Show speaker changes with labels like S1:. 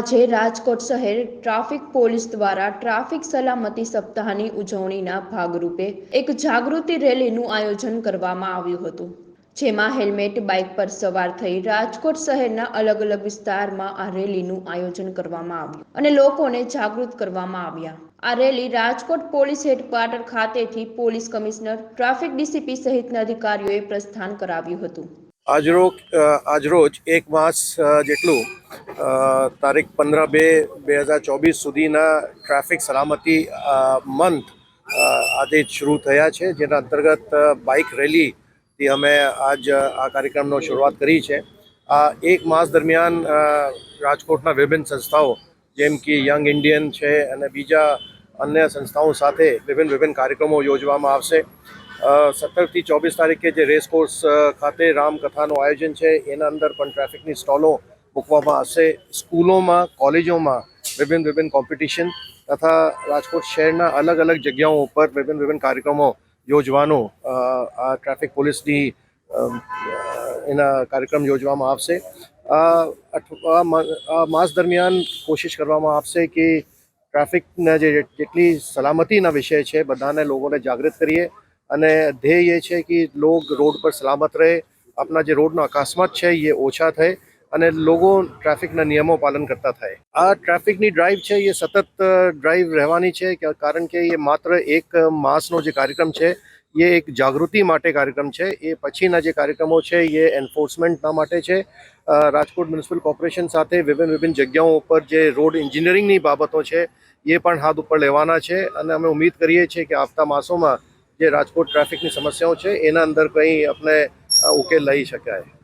S1: આજે રાજકોટ શહેર traffic police દ્વારા ટ્રાફિક સલામતી સપ્તાહની ઉજવણીના ભાગરૂપે એક જાગૃતિ રેલીનું આયોજન કરવામાં આવ્યું હતું, જેમાં હેલ્મેટ, બાઇક પર સવાર થઈ રાજકોટ શહેરના અલગ અલગ વિસ્તારમાં આ રેલીનું આયોજન કરવામાં આવ્યું અને લોકોને જાગૃત કરવામાં આવ્યા. આ રેલી રાજકોટ પોલીસ હેડક્વાર્ટર ખાતેથી પોલીસ કમિશનર, ટ્રાફિક ડીસીપી સહિતના અધિકારીઓએ પ્રસ્થાન કરાવ્યું હતું.
S2: આજરોજ અ, આજરોજ એક માસ જેટલું તારીખ પંદર બે બે હજાર ચોવીસ સુધીના ટ્રાફિક સલામતી મંથ આજે શરૂ થયા છે. જેના અંતર્ગત બાઇક રેલીથી અમે આજ આ કાર્યક્રમનો શરૂઆત કરી છે. આ એક માસ દરમિયાન રાજકોટના વિભિન્ન સંસ્થાઓ જેમ કે યંગ ઇન્ડિયન છે અને બીજા અન્ય સંસ્થાઓ સાથે વિભિન્ન વિભિન્ન કાર્યક્રમો યોજવામાં આવશે. સત્તરથી ચોવીસ તારીખે જે રેસ કોર્સ ખાતે રામકથાનું આયોજન છે, એના અંદર પણ ટ્રાફિકની સ્ટોલો મૂકવામાં આવશે. સ્કૂલોમાં, કોલેજોમાં વિભિન્ન વિભિન્ન કોમ્પિટિશન તથા રાજકોટ શહેરના અલગ અલગ જગ્યાઓ ઉપર વિભિન્ન વિભિન્ન કાર્યક્રમો યોજવાનો આ ટ્રાફિક પોલીસની એના કાર્યક્રમ યોજવામાં આવશે. આ માસ દરમિયાન કોશિશ કરવામાં આવશે કે ટ્રાફિકના જે જેટલી સલામતીના વિષય છે, બધાને લોકોને જાગૃત કરીએ. અને ધ્યેય એ છે કે લોગ રોડ પર સલામત રહે. આપણા જે રોડનો અકસ્માત છે, એ ઓછા થાય અને લોકો ટ્રાફિકના નિયમો પાલન કરતા થાય. આ ટ્રાફિકની ડ્રાઈવ છે, એ સતત ડ્રાઈવ રહેવાની છે કારણ કે એ માત્ર એક માસનો જે કાર્યક્રમ છે, એ એક જાગૃતિ માટે કાર્યક્રમ છે. એ પછીના જે કાર્યક્રમો છે, એ એન્ફોર્સમેન્ટના માટે છે. રાજકોટ મ્યુનિસિપલ કોર્પોરેશન સાથે વિભિન્ન વિભિન્ન જગ્યાઓ ઉપર જે રોડ એન્જિનિયરિંગની બાબતો છે, એ પણ હાથ ઉપર લેવાના છે. અને અમે ઉમ્મીદ કરીએ છીએ કે આવતા માસોમાં જે રાજકોટ ટ્રાફિકની સમસ્યાઓ છે એના અંદર કંઈ આપણે ઉકેલ લઈ શકાય?